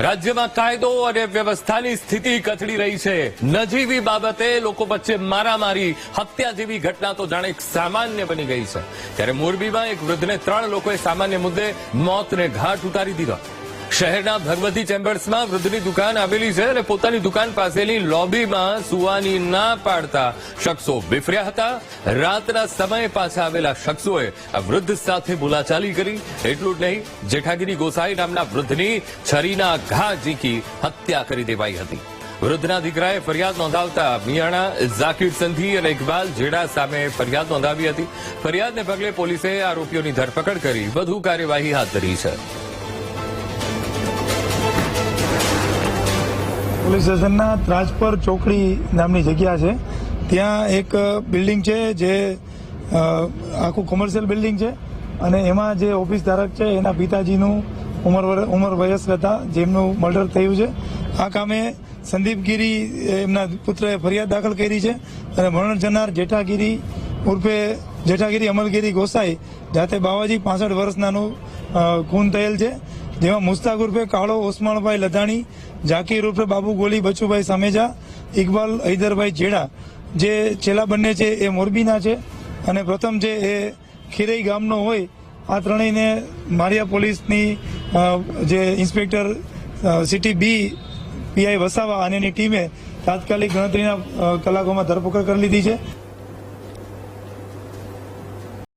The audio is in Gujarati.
રાજ્યમાં કાયદો અને વ્યવસ્થાની સ્થિતિ કથળી રહી છે. નજીવી બાબતે લોકો વચ્ચે મારામારી, હત્યા જેવી ઘટના તો જાણે સામાન્ય બની ગઈ છે. ત્યારે મોરબીમાં એક વૃદ્ધને ત્રણ લોકોએ સામાન્ય મુદ્દે મોતને ઘાટ ઉતારી દીધા. શહેરના ભગવતી ચેમ્બર્સમાં વૃદ્ધની દુકાન આવેલી છે અને પોતાની દુકાન પાસેની લોબીમાં સુવાની ના પાડતા શખ્સો વિફર્યા હતા. રાતના સમયે પાછા આવેલા શખ્સોએ વૃદ્ધ સાથે બોલાચાલી કરી. એટલું જ નહીં, જેઠાગીરી ગોસાઈ નામના વૃદ્ધની છરીના ઘા ઝીકી હત્યા કરી દેવાઈ હતી. વૃદ્ધના દીકરાએ ફરિયાદ નોંધાવતા મિયાણા, ઝાકીર સંધી અને ઇકબાલ જેડા સામે ફરિયાદ નોંધાવી હતી. ફરિયાદને પગલે પોલીસે આરોપીઓની ધરપકડ કરી વધુ કાર્યવાહી હાથ ધરી છે. પોલીસ સ્ટેશનના ત્રાજપર ચોકડી નામની જગ્યા છે. ત્યાં એક બિલ્ડિંગ છે જે આખું કોમર્શિયલ બિલ્ડિંગ છે અને એમાં જે ઓફિસ ધારક છે એના પિતાજીનું ઉંમર ઉંમર વયસ્ક હતા, જેમનું મર્ડર થયું છે. આ કામે સંદીપગીરી એમના પુત્રએ ફરિયાદ દાખલ કરી છે અને મરણ જનાર જેઠાગીરી ઉર્ફે જેઠાગીરી અમલગીરી ગોસાઈ જાતે બાવાજી પાસઠ વર્ષનાનું ખૂન થયેલ છે. જેમાં મુસ્તાક ઉર્ફે કાળો, ઓસમાણભાઈ લધાણી, ઝાકીર ઉર્ફે બાબુ ગોલી, બચુભાઈ સામેજા, ઇકબાલ હૈદરભાઈ જેડા. જે છેલ્લા બંને છે એ મોરબીના છે અને પ્રથમ છે એ ખીરઈ ગામનો હોય, આ ત્રણેયને મારિયા પોલીસની જે inspector city B PI Vasava અને એની ટીમે તાત્કાલિક ગણતરીના કલાકોમાં ધરપકડ કરી લીધી છે.